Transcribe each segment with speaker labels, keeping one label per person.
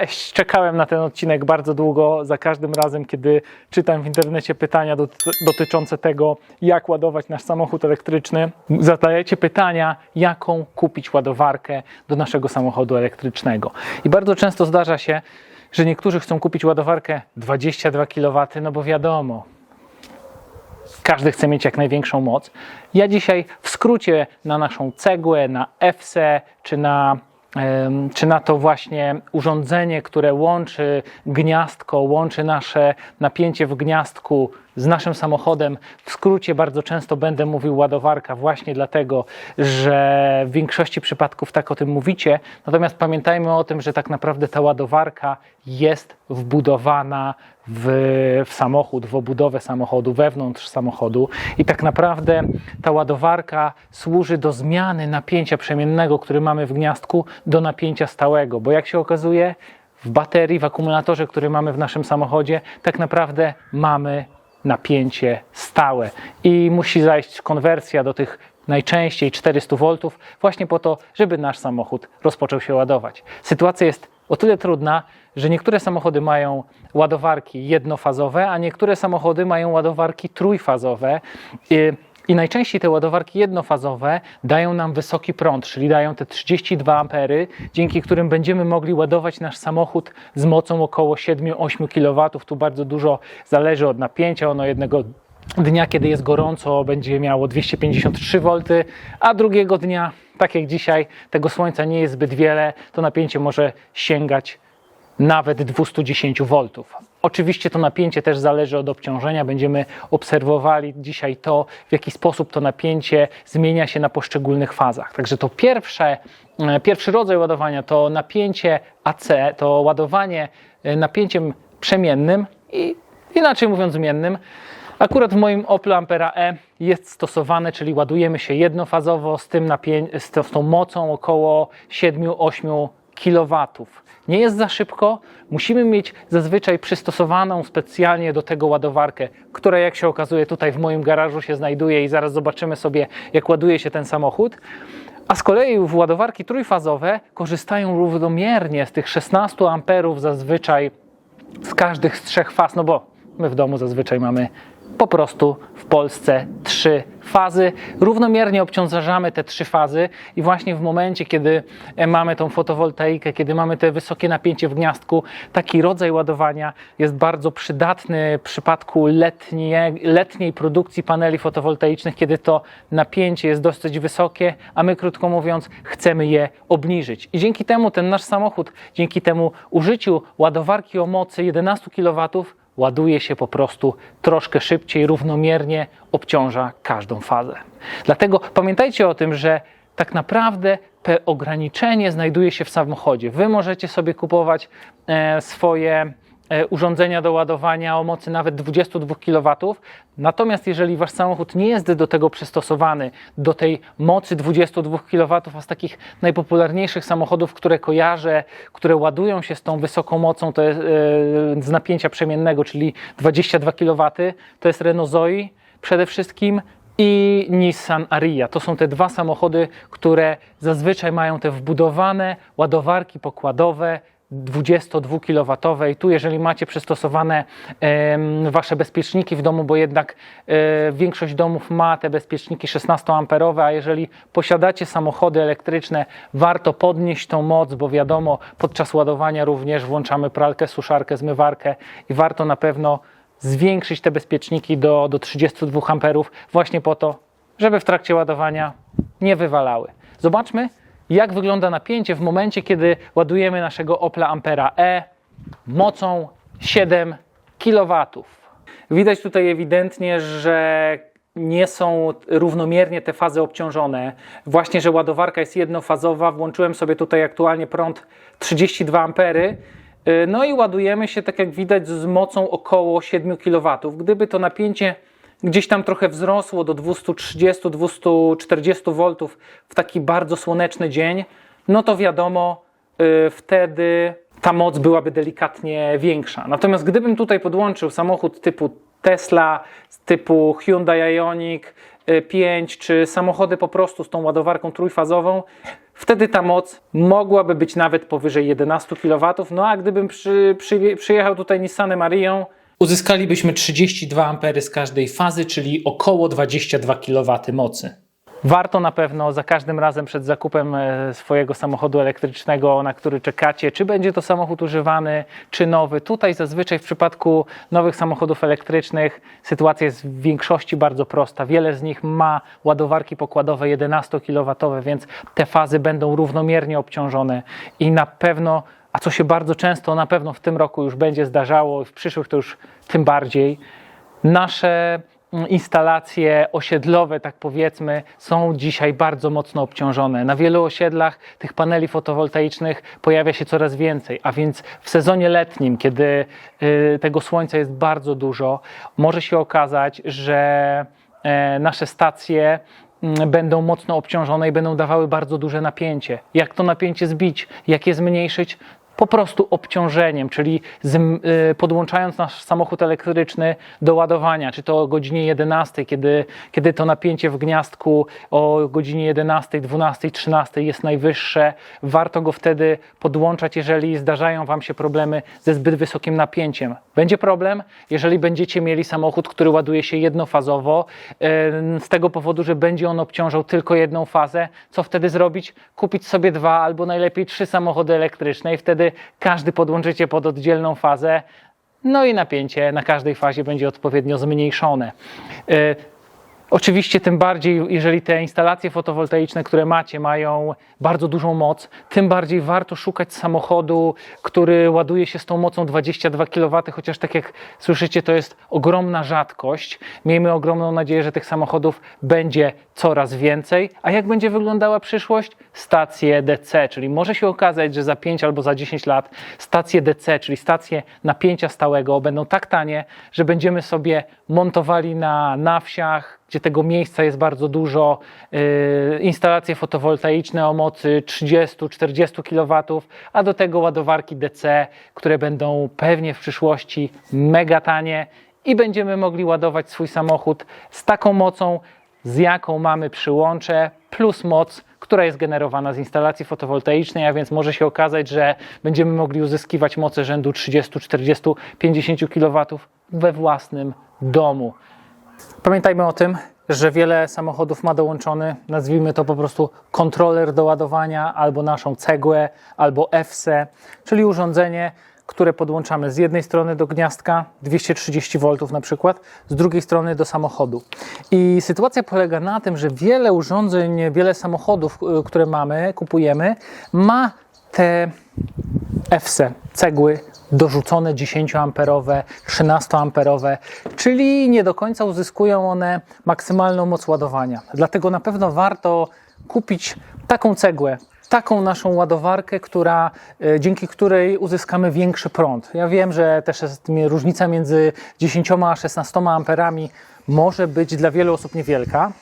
Speaker 1: Cześć, czekałem na ten odcinek bardzo długo. Za każdym razem, kiedy czytam w internecie pytania dot- dotyczące tego, jak ładować nasz samochód elektryczny, zadajecie pytania, jaką kupić ładowarkę do naszego samochodu elektrycznego. I bardzo często zdarza się, że niektórzy chcą kupić ładowarkę 22 kW, no bo wiadomo, każdy chce mieć jak największą moc. Ja dzisiaj w skrócie na naszą cegłę, na EFSE czy na, czy na to właśnie urządzenie, które łączy gniazdko, łączy nasze napięcie w gniazdku z naszym samochodem. W skrócie bardzo często będę mówił ładowarka właśnie dlatego, że w większości przypadków tak o tym mówicie. Natomiast pamiętajmy o tym, że tak naprawdę ta ładowarka jest wbudowana w, w samochód, w obudowę samochodu, wewnątrz samochodu i tak naprawdę ta ładowarka służy do zmiany napięcia przemiennego, który mamy w gniazdku, do napięcia stałego, bo jak się okazuje, w baterii, w akumulatorze, który mamy w naszym samochodzie, tak naprawdę mamy napięcie stałe i musi zajść konwersja do tych najczęściej 400 V, właśnie po to, żeby nasz samochód rozpoczął się ładować. Sytuacja jest o tyle trudna, że niektóre samochody mają ładowarki jednofazowe, a niektóre samochody mają ładowarki trójfazowe. I najczęściej te ładowarki jednofazowe dają nam wysoki prąd, czyli dają te 32 ampery, dzięki którym będziemy mogli ładować nasz samochód z mocą około 7-8 kW. Tu bardzo dużo zależy od napięcia. Ono jednego dnia, kiedy jest gorąco, będzie miało 253 V, a drugiego dnia, tak jak dzisiaj, tego słońca nie jest zbyt wiele, to napięcie może sięgać nawet 210 V. Oczywiście to napięcie też zależy od obciążenia. Będziemy obserwowali dzisiaj to, w jaki sposób to napięcie zmienia się na poszczególnych fazach. Także to pierwsze, e, pierwszy rodzaj ładowania to napięcie AC, to ładowanie e, napięciem przemiennym i inaczej mówiąc zmiennym. Akurat w moim Opel Ampera E jest stosowane, czyli ładujemy się jednofazowo z, tym napię- z, tą mocą około 7-8 kW. Nie jest za szybko, musimy mieć zazwyczaj przystosowaną specjalnie do tego ładowarkę, która jak się okazuje tutaj w moim garażu się znajduje i zaraz zobaczymy sobie jak ładuje się ten samochód. A z kolei w ładowarki trójfazowe korzystają równomiernie z tych 16 amperów zazwyczaj z każdych z trzech faz, no bo my w domu zazwyczaj mamy po prostu w Polsce trzy fazy. Równomiernie obciążamy te trzy fazy i właśnie w momencie, kiedy e, mamy tą fotowoltaikę, kiedy mamy te wysokie napięcie w gniazdku, taki rodzaj ładowania jest bardzo przydatny w przypadku letnie, letniej produkcji paneli fotowoltaicznych, kiedy to napięcie jest dosyć wysokie, a my krótko mówiąc chcemy je obniżyć. I dzięki temu ten nasz samochód, dzięki temu użyciu ładowarki o mocy 11 kW ładuje się po prostu troszkę szybciej, równomiernie obciąża każdą fazę. Dlatego pamiętajcie o tym, że tak naprawdę to ograniczenie znajduje się w samochodzie. Wy możecie sobie kupować e, swoje urządzenia do ładowania o mocy nawet 22 kW. Natomiast jeżeli wasz samochód nie jest do tego przystosowany, do tej mocy 22 kW, a z takich najpopularniejszych samochodów, które kojarzę, które ładują się z tą wysoką mocą, to jest e, z napięcia przemiennego, czyli 22 kW, to jest Renault Zoe przede wszystkim i Nissan Ariya. To są te dwa samochody, które zazwyczaj mają te wbudowane ładowarki pokładowe 22 kW. Tu, jeżeli macie przystosowane wasze bezpieczniki w domu, bo jednak e, większość domów ma te bezpieczniki 16 amperowe, a jeżeli posiadacie samochody elektryczne, warto podnieść tą moc, bo wiadomo, podczas ładowania również włączamy pralkę, suszarkę, zmywarkę i warto na pewno zwiększyć te bezpieczniki do, do 32 amperów właśnie po to, żeby w trakcie ładowania nie wywalały. Zobaczmy, jak wygląda napięcie w momencie, kiedy ładujemy naszego Opla Ampera E mocą 7 kW. Widać tutaj ewidentnie, że nie są równomiernie te fazy obciążone. Właśnie, że ładowarka jest jednofazowa. Włączyłem sobie tutaj aktualnie prąd 32 ampery. Yy, No i ładujemy się, tak jak widać, z mocą około 7 kW. Gdyby to napięcie gdzieś tam trochę wzrosło do 230-240 V w taki bardzo słoneczny dzień, no to wiadomo, yy, wtedy ta moc byłaby delikatnie większa. Natomiast gdybym tutaj podłączył samochód typu Tesla, typu Hyundai Ioniq y, 5, czy samochody po prostu z tą ładowarką trójfazową, Wtedy ta moc mogłaby być nawet powyżej 11 kW. No a gdybym przy, przy, przyjechał tutaj Nissanem Arią, uzyskalibyśmy 32 ampery z każdej fazy, czyli około 22 kW mocy. Warto na pewno za każdym razem przed zakupem e, swojego samochodu elektrycznego, na który czekacie, czy będzie to samochód używany, czy nowy. Tutaj zazwyczaj w przypadku nowych samochodów elektrycznych sytuacja jest w większości bardzo prosta. Wiele z nich ma ładowarki pokładowe 11 kW, więc te fazy będą równomiernie obciążone i na pewno, a co się bardzo często na pewno w tym roku już będzie zdarzało, w przyszłych to już tym bardziej, nasze mm, instalacje osiedlowe, tak powiedzmy, są dzisiaj bardzo mocno obciążone. Na wielu osiedlach tych paneli fotowoltaicznych pojawia się coraz więcej, a więc w sezonie letnim, kiedy y, tego słońca jest bardzo dużo, może się okazać, że e, nasze stacje mm, będą mocno obciążone i będą dawały bardzo duże napięcie. Jak to napięcie zbić? Jak je zmniejszyć? Po prostu obciążeniem, czyli z, y, podłączając nasz samochód elektryczny do ładowania, czy to o godzinie 11, kiedy, kiedy to napięcie w gniazdku o godzinie 11, 12, 13 jest najwyższe, warto go wtedy podłączać, jeżeli zdarzają Wam się problemy ze zbyt wysokim napięciem. Będzie problem, jeżeli będziecie mieli samochód, który ładuje się jednofazowo, y, z tego powodu, że będzie on obciążał tylko jedną fazę. Co wtedy zrobić? Kupić sobie dwa albo najlepiej trzy samochody elektryczne i wtedy każdy podłączycie pod oddzielną fazę, no i napięcie na każdej fazie będzie odpowiednio zmniejszone. Oczywiście tym bardziej, jeżeli te instalacje fotowoltaiczne, które macie, mają bardzo dużą moc, tym bardziej warto szukać samochodu, który ładuje się z tą mocą 22 kW, chociaż tak jak słyszycie, to jest ogromna rzadkość. Miejmy ogromną nadzieję, że tych samochodów będzie coraz więcej. A jak będzie wyglądała przyszłość? Stacje DC, czyli może się okazać, że za 5 albo za 10 lat stacje DC, czyli stacje napięcia stałego, będą tak tanie, że będziemy sobie montowali na, na wsiach, gdzie tego miejsca jest bardzo dużo, yy, instalacje fotowoltaiczne o mocy 30-40 kW, a do tego ładowarki DC, które będą pewnie w przyszłości mega tanie i będziemy mogli ładować swój samochód z taką mocą, z jaką mamy przyłącze, plus moc, która jest generowana z instalacji fotowoltaicznej, a więc może się okazać, że będziemy mogli uzyskiwać moce rzędu 30, 40, 50 kW we własnym domu. Pamiętajmy o tym, że wiele samochodów ma dołączony, nazwijmy to po prostu kontroler do ładowania, albo naszą cegłę, albo EFSE, czyli urządzenie, które podłączamy z jednej strony do gniazdka 230 V na przykład, z drugiej strony do samochodu. I sytuacja polega na tym, że wiele urządzeń, wiele samochodów, y, które mamy, kupujemy, ma te EFSE, cegły dorzucone 10-amperowe, 13-amperowe, czyli nie do końca uzyskują one maksymalną moc ładowania. Dlatego na pewno warto kupić taką cegłę, taką naszą ładowarkę, która, e, dzięki której uzyskamy większy prąd. Ja wiem, że też różnica między 10 a 16 amperami może być dla wielu osób niewielka.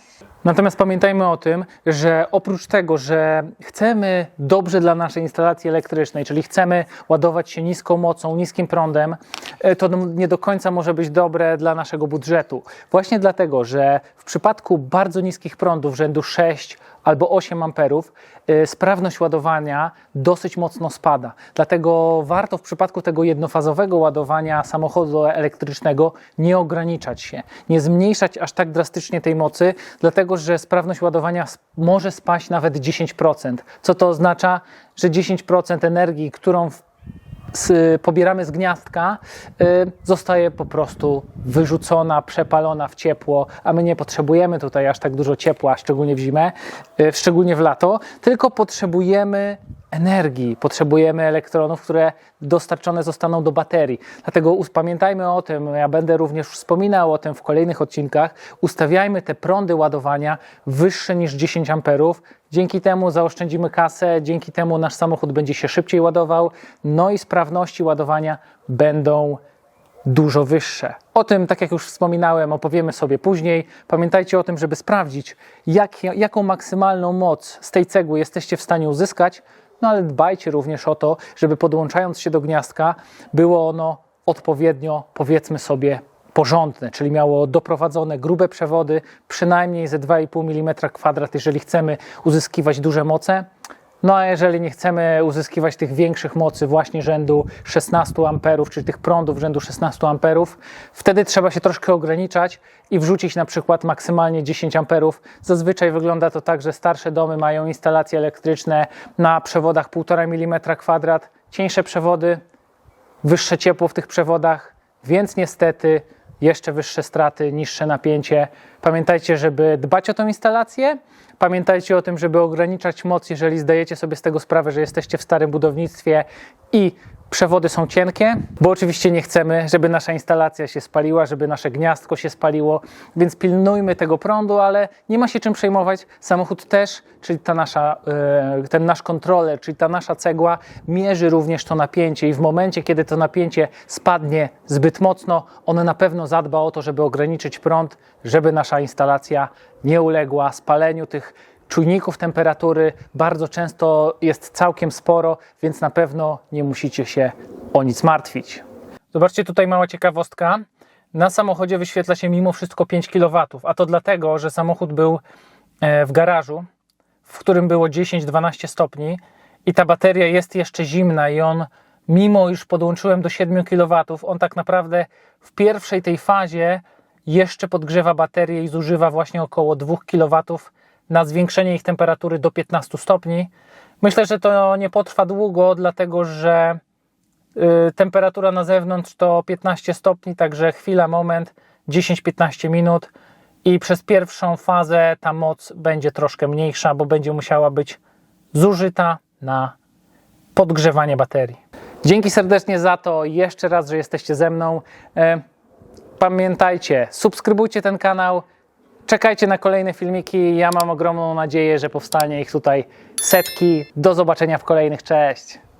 Speaker 1: Natomiast pamiętajmy o tym, że oprócz tego, że chcemy dobrze dla naszej instalacji elektrycznej, czyli chcemy ładować się niską mocą, niskim prądem, e, to nie do końca może być dobre dla naszego budżetu. Właśnie dlatego, że w przypadku bardzo niskich prądów rzędu 6 albo 8 amperów, y, sprawność ładowania dosyć mocno spada. Dlatego warto w przypadku tego jednofazowego ładowania samochodu elektrycznego nie ograniczać się, nie zmniejszać aż tak drastycznie tej mocy, dlatego że sprawność ładowania może spaść nawet 10%. Co to oznacza? Że 10% energii, którą w pobieramy z gniazdka, y, zostaje po prostu wyrzucona, przepalona w ciepło, a my nie potrzebujemy tutaj aż tak dużo ciepła, szczególnie w zimę, y, szczególnie w lato, tylko potrzebujemy energii, potrzebujemy elektronów, które dostarczone zostaną do baterii. Dlatego pamiętajmy o tym, ja będę również wspominał o tym w kolejnych odcinkach, ustawiajmy te prądy ładowania wyższe niż 10 amperów. Dzięki temu zaoszczędzimy kasę, dzięki temu nasz samochód będzie się szybciej ładował, no i sprawności ładowania będą dużo wyższe. O tym, tak jak już wspominałem, opowiemy sobie później. Pamiętajcie o tym, żeby sprawdzić, jak, jaką maksymalną moc z tej cegły jesteście w stanie uzyskać, no ale dbajcie również o to, żeby podłączając się do gniazdka, było ono odpowiednio, powiedzmy sobie, porządne, czyli miało doprowadzone grube przewody, przynajmniej ze 2,5 mm kwadrat, jeżeli chcemy uzyskiwać duże moce. No a jeżeli nie chcemy uzyskiwać tych większych mocy właśnie rzędu 16 amperów, czyli tych prądów rzędu 16 amperów, wtedy trzeba się troszkę ograniczać i wrzucić na przykład maksymalnie 10 amperów. Zazwyczaj wygląda to tak, że starsze domy mają instalacje elektryczne na przewodach 1,5 mm kwadrat, cieńsze przewody, wyższe ciepło w tych przewodach, więc niestety jeszcze wyższe straty, niższe napięcie. Pamiętajcie, żeby dbać o tą instalację. Pamiętajcie o tym, żeby ograniczać moc, jeżeli zdajecie sobie z tego sprawę, że jesteście w starym budownictwie i przewody są cienkie, bo oczywiście nie chcemy, żeby nasza instalacja się spaliła, żeby nasze gniazdko się spaliło, więc pilnujmy tego prądu, ale nie ma się czym przejmować. Samochód też, czyli ta nasza, e, ten nasz kontroler, czyli ta nasza cegła mierzy również to napięcie i w momencie, kiedy to napięcie spadnie zbyt mocno, on na pewno zadba o to, żeby ograniczyć prąd, żeby nasza instalacja nie uległa spaleniu tych czujników temperatury bardzo często jest całkiem sporo, więc na pewno nie musicie się o nic martwić. Zobaczcie, tutaj mała ciekawostka. Na samochodzie wyświetla się mimo wszystko 5 kW, a to dlatego, że samochód był e, w garażu, w którym było 10-12 stopni i ta bateria jest jeszcze zimna i on, mimo iż podłączyłem do 7 kW, on tak naprawdę w pierwszej tej fazie jeszcze podgrzewa baterię i zużywa właśnie około 2 kW na zwiększenie ich temperatury do 15 stopni. Myślę, że to nie potrwa długo, dlatego że y, temperatura na zewnątrz to 15 stopni, także chwila, moment, 10-15 minut i przez pierwszą fazę ta moc będzie troszkę mniejsza, bo będzie musiała być zużyta na podgrzewanie baterii. Dzięki serdecznie za to, jeszcze raz, że jesteście ze mną. E, Pamiętajcie, subskrybujcie ten kanał, czekajcie na kolejne filmiki. Ja mam ogromną nadzieję, że powstanie ich tutaj setki. Do zobaczenia w kolejnych. Cześć!